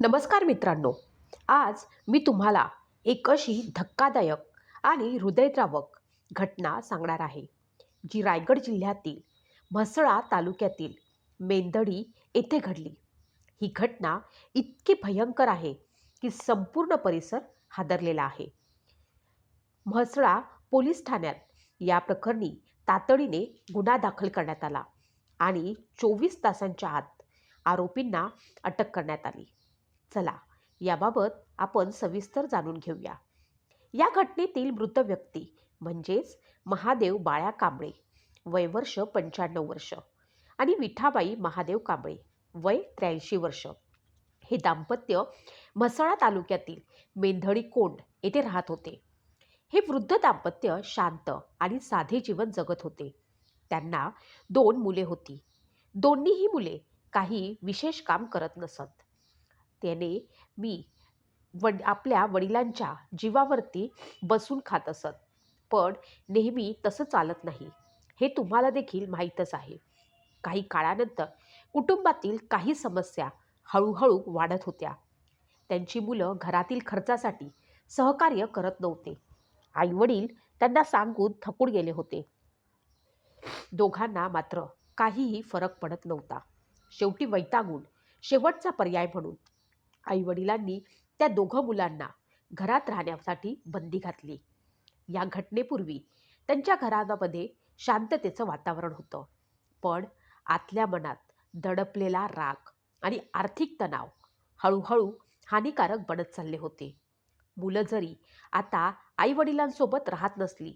नमस्कार मित्रांनो. आज मी तुम्हाला एक अशी धक्कादायक आणि हृदयद्रावक घटना सांगणार आहे जी रायगड जिल्ह्यातील म्हसळा तालुक्यातील मेंदडी येथे घडली. ही घटना इतकी भयंकर आहे की संपूर्ण परिसर हादरलेला आहे. म्हसळा पोलीस ठाण्यात या प्रकरणी तातडीने गुन्हा दाखल करण्यात आला आणि चोवीस तासांच्या आत आरोपींना अटक करण्यात आली. चला याबाबत आपण सविस्तर जाणून घेऊया. या घटनेतील मृत व्यक्ती म्हणजेच महादेव बाळ्या कांबळे वय वर्ष पंच्याण्णव वर्ष आणि विठाबाई महादेव कांबळे वय त्र्याऐंशी वर्ष. हे दाम्पत्य म्हसळा तालुक्यातील मेंधळी कोंड येथे राहत होते. हे वृद्ध दाम्पत्य शांत आणि साधे जीवन जगत होते. त्यांना दोन मुले होती. दोन्हीही मुले काही विशेष काम करत नसत. त्याने मी वड आपल्या वडिलांच्या जीवावरती बसून खात असत. पण नेहमी तसं चालत नाही. हे तुम्हाला देखील माहीतच आहे. काही काळानंतर कुटुंबातील काही समस्या हळूहळू वाढत होत्या. त्यांची मुलं घरातील खर्चासाठी सहकार्य करत नव्हते. आईवडील त्यांना सांगून थकून गेले होते. दोघांना मात्र काहीही फरक पडत नव्हता. शेवटी वैतागून शेवटचा पर्याय म्हणून आईवडिलांनी त्या दोघं मुलांना घरात राहण्यासाठी बंदी घातली. या घटनेपूर्वी त्यांच्या घरामध्ये शांततेचं वातावरण होतं. पण आतल्या मनात दडपलेला राग आणि आर्थिक तणाव हळूहळू हानिकारक बनत चालले होते. मुलं जरी आता आईवडिलांसोबत राहत नसली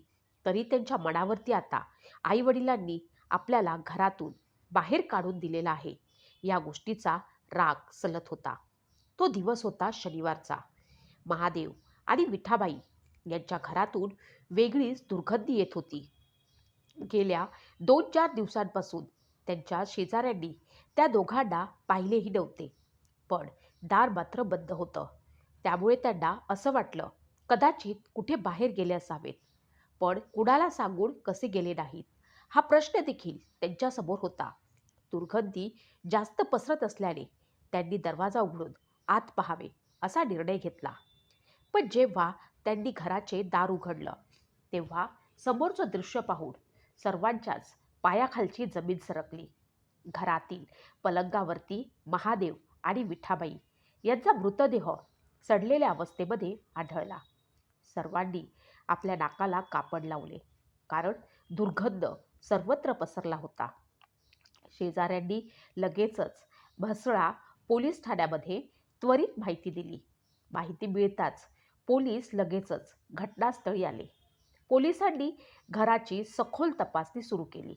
तरी त्यांच्या मनावरती आता आईवडिलांनी आपल्याला घरातून बाहेर काढून दिलेला आहे. या गोष्टीचा राग सलत होता. तो दिवस होता शनिवारचा. महादेव आणि विठाबाई यांच्या घरातून वेगळीच दुर्गंधी येत होती. गेल्या दोन चार दिवसांपासून त्यांच्या शेजाऱ्यांनी त्या दोघांना पाहिलेही नव्हते. पण दार मात्र बंद होतं. त्यामुळे त्यांना असं वाटलं कदाचित कुठे बाहेर गेले असावेत. पण कुणाला सांगून कसे गेले नाहीत? हा प्रश्न देखील त्यांच्यासमोर होता. दुर्गंधी जास्त पसरत असल्याने त्यांनी दरवाजा उघडून आत पहावे असा निर्णय घेतला. पण जेव्हा त्यांनी घराचे दार उघडलं तेव्हा समोरचं दृश्य पाहून सर्वांच्याच पायाखालची जमीन सरकली. घरातील पलंगावरती महादेव आणि विठाबाई यांचा मृतदेह सडलेल्या अवस्थेमध्ये आढळला. सर्वांनी आपल्या नाकाला कापड लावले कारण दुर्गंध सर्वत्र पसरला होता. शेजाऱ्यांनी लगेचच म्हसळा पोलीस ठाण्यामध्ये त्वरित माहिती दिली. माहिती मिळताच पोलीस लगेचच घटनास्थळी आले. पोलिसांनी घराची सखोल तपासणी सुरू केली.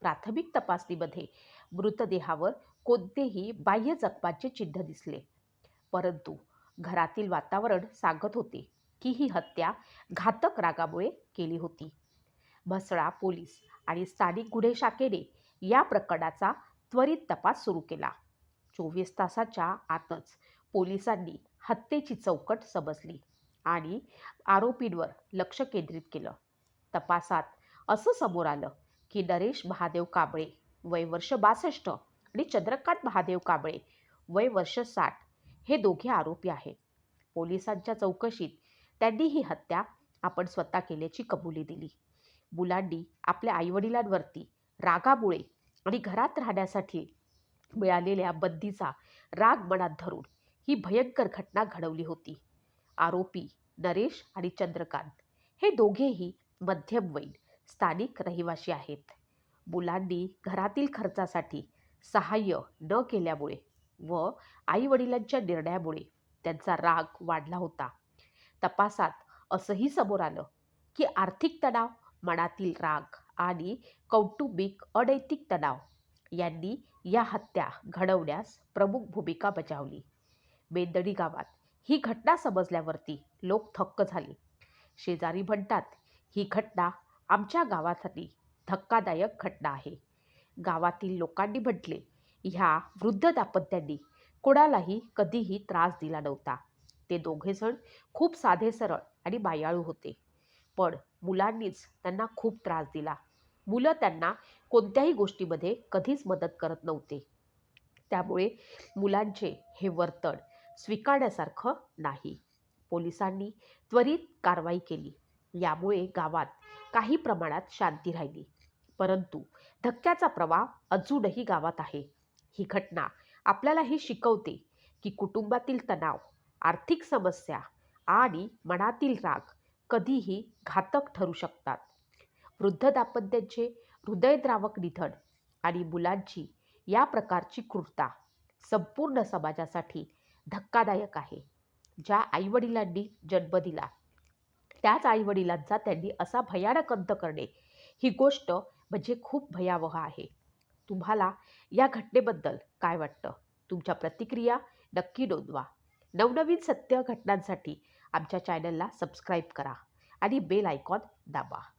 प्राथमिक तपासणीमध्ये मृतदेहावर कोणतेही बाह्य जखमांचे चिन्ह दिसले. परंतु घरातील वातावरण सांगत होते की ही हत्या घातक रागामुळे केली होती. म्हसळा पोलीस आणि स्थानिक गुन्हे शाखेने या प्रकरणाचा त्वरित तपास सुरू केला. चोवीस तासाच्या आतच पोलिसांनी हत्येची चौकट समजली आणि आरोपींवर लक्ष केंद्रित केलं. तपासात असं समोर आलं की नरेश महादेव कांबळे वय वर्ष बासष्ट आणि चंद्रकांत महादेव कांबळे वय वर्ष साठ हे दोघे आरोपी आहेत. पोलिसांच्या चौकशीत त्यांनी ही हत्या आपण स्वतः केल्याची कबुली दिली. मुलांनी आपल्या आईवडिलांवरती रागामुळे आणि घरात राहण्यासाठी मिळालेल्या बंदीचा राग मनात धरून ही भयंकर घटना घडवली होती. आरोपी नरेश आणि चंद्रकांत हे दोघेही मध्यमवयीन स्थानिक रहिवासी आहेत. मुलांनी घरातील खर्चासाठी सहाय्य न केल्यामुळे व आईवडिलांच्या निर्णयामुळे त्यांचा राग वाढला होता. तपासात असंही समोर आलं की आर्थिक तणाव मनातील राग आणि कौटुंबिक अनैतिक तणाव यांनी या हत्या घडवण्यास प्रमुख भूमिका बजावली. मेंदडी गावात ही घटना समजल्यावरती लोक थक्क झाले. शेजारी म्हणतात ही घटना आमच्या गावासाठी धक्कादायक घटना आहे. गावातील लोकांनी म्हटले ह्या वृद्ध दाम्पत्यांनी कोणालाही कधीही त्रास दिला नव्हता. ते दोघेजण खूप साधे सरळ आणि मायाळू होते. पण मुलांनीच त्यांना खूप त्रास दिला. मुलं त्यांना कोणत्याही गोष्टीमध्ये कधीच मदत करत नव्हते. त्यामुळे मुलांचे हे वर्तन स्वीकारण्यासारखं नाही. पोलिसांनी त्वरित कारवाई केली. यामुळे गावात काही प्रमाणात शांती राहिली. परंतु धक्क्याचा प्रवाह अजूनही गावात आहे. ही घटना आपल्याला ही शिकवते की कुटुंबातील तणाव आर्थिक समस्या आणि मनातील राग कधीही घातक ठरू शकतात. वृद्ध दापत्याचे हृदयद्रावक निधन आणि मुलांची या प्रकारची क्रूरता संपूर्ण समाजासाठी धक्कादायक आहे. ज्या आईवडिलांनी जन्म दिला त्याच आईवडिलांचा त्यांनी असा भयानक अंत करणे ही गोष्ट म्हणजे खूप भयावह आहे. तुम्हाला या घटनेबद्दल काय वाटतं? तुमच्या प्रतिक्रिया नक्की नोंदवा. नवनवीन सत्य घटनांसाठी आमच्या चॅनलला सबस्क्राईब करा आणि बेल आयकॉन दाबा.